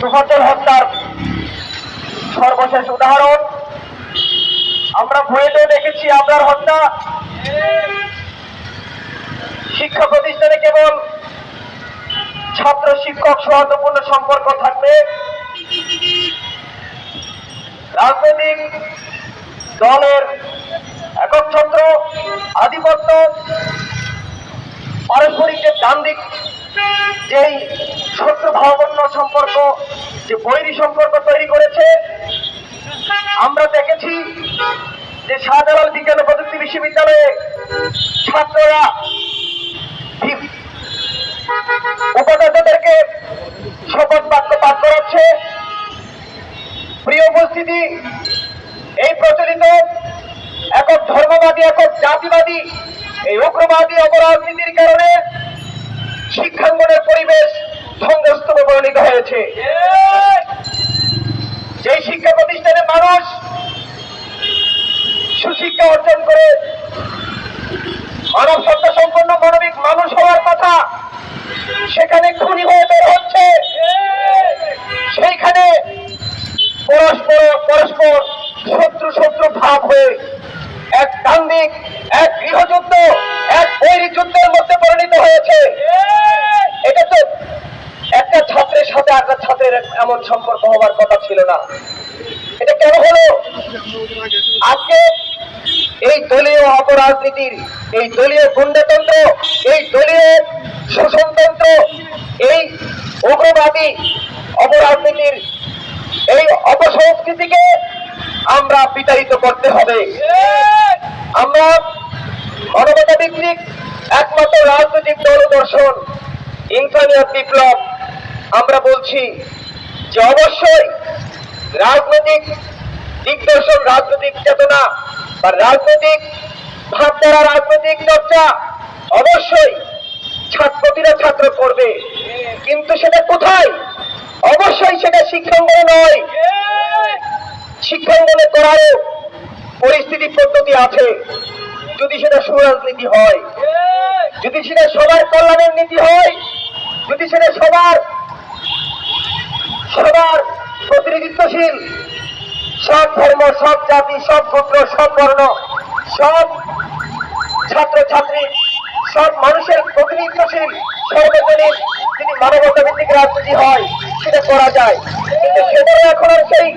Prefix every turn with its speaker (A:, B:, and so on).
A: তুফাজ্জল হত্যার সর্বশেষ উদাহরণ। আমরা ভুয়েতেও দেখেছি আপনার হত্যা। শিক্ষা প্রতিষ্ঠানে কেবল ছাত্র, শিক্ষক সৌহার্দ্যপূর্ণ সম্পর্ক থাকবে। রাজনৈতিক দলের একচ্ছত্র আধিপত্য, পারস্পরিক যে দান্দিক যেই শত্রু ভাবাপন্ন সম্পর্ক যে বৈরী সম্পর্ক তৈরি করেছে, আমরা দেখেছি যে শাহজালাল বিজ্ঞান প্রযুক্তি বিশ্ববিদ্যালয়ে ছাত্ররা উপাচার্যদেরকে শপথ বাক্য পাঠ করাচ্ছে। প্রিয় উপস্থিতি, এই প্রচলিত একক ধর্মবাদী, একক জাতিবাদী, এই উগ্রবাদী অপরাজনীতির কারণে শিক্ষাঙ্গনের পরিবেশ ধ্বংসস্তূপে পরিণত হয়েছে। যেই শিক্ষা প্রতিষ্ঠানে মানুষ সুশিক্ষা অর্জন করে, মানব সত্তা সম্পন্ন মানবিক মানুষ হওয়ার কথা সেখানে খুনি হয়ে বের হচ্ছে। সেইখানে পরস্পর পরস্পর শত্রু শত্রু ভাব হয়ে এক দান্দিক এক গৃহযুদ্ধ, এক বৈরী মধ্যে পরিণত হয়েছে। এটা তো একটা ছাত্রের সাথে একটা ছাত্রের এমন সম্পর্ক হওয়ার কথা ছিল না। এটা কেন হলো? আজকে এই দলীয় অপরাজনীতির, এই দলীয় গুন্ডাতন্ত্র, এই দলীয় শোষণতন্ত্র, এই উগ্রবাদী অপরাজনীতির এই অপসংস্কৃতিকে আমরা বিতাড়িত করতে হবে। আমরা মানবতা ভিত্তিক একমাত্র রাজনৈতিক দল দর্শন ইনসানিয়ত বিপ্লব। আমরা বলছি যে অবশ্যই রাজনৈতিক দিগদর্শন, রাজনৈতিক চেতনা বা রাজনৈতিক ভাবধারা, রাজনৈতিক চর্চা অবশ্যই ছাত্র প্রতিটা ছাত্র করবে। কিন্তু সেটা কোথায়? অবশ্যই সেটা শিক্ষাঙ্গনে নয়। শিক্ষাঙ্গনে করারও পরিস্থিতি, পদ্ধতি আছে। যদি সেটা সুরাজনীতি হয়, যদি সেটা সবার কল্যাণের নীতি হয়, যদি সেটা সবার সবার প্রতিনিধিত্বশীল, সব ধর্ম, সব জাতি, সব গোত্র, সব বর্ণ, সব ছাত্র ছাত্রী সব মানুষের প্রতিনিধিত্বশীল, সর্বজনীন যদি মানবতা ভিত্তিক রাজনীতি হয়, সেটা করা যায়। কিন্তু সেটাও এখন সেই